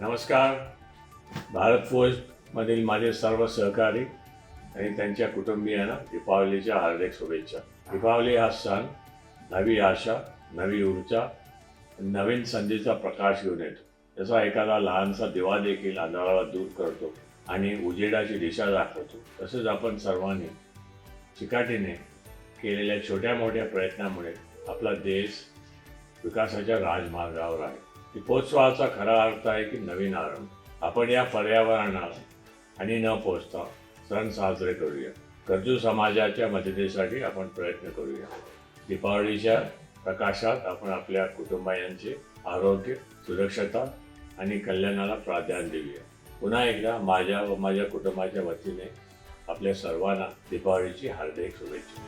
नमस्कार. भारत फौजमधील माझे सर्व सहकारी आणि त्यांच्या कुटुंबियांना दीपावलीच्या हार्दिक शुभेच्छा. दीपावली हा सण नवी आशा नवी ऊर्जा नवीन संधीचा प्रकाश घेऊन येतो. त्याचा एखादा लहानसा दिवा देखील अंधाराला दूर करतो आणि उजेडाची दिशा दाखवतो. तसेच आपण सर्वांनी चिकाटीने केलेल्या छोट्या मोठ्या प्रयत्नामुळे आपला देश विकासाच्या राजमार्गावर आहे. दीपोत्सवाचा खरा अर्थ आहे की नवीन आरंभ. आपण या पर्यावरणाला आणि न पोचता सण साजरे करूया. गरजू समाजाच्या मदतीसाठी आपण प्रयत्न करूया. दीपावलीच्या प्रकाशात आपण आपल्या कुटुंबायांचे आरोग्य सुरक्षता आणि कल्याणाला प्राधान्य देऊया. पुन्हा एकदा माझ्या व माझ्या कुटुंबाच्या वतीने आपल्या सर्वांना दीपावलीची हार्दिक शुभेच्छा.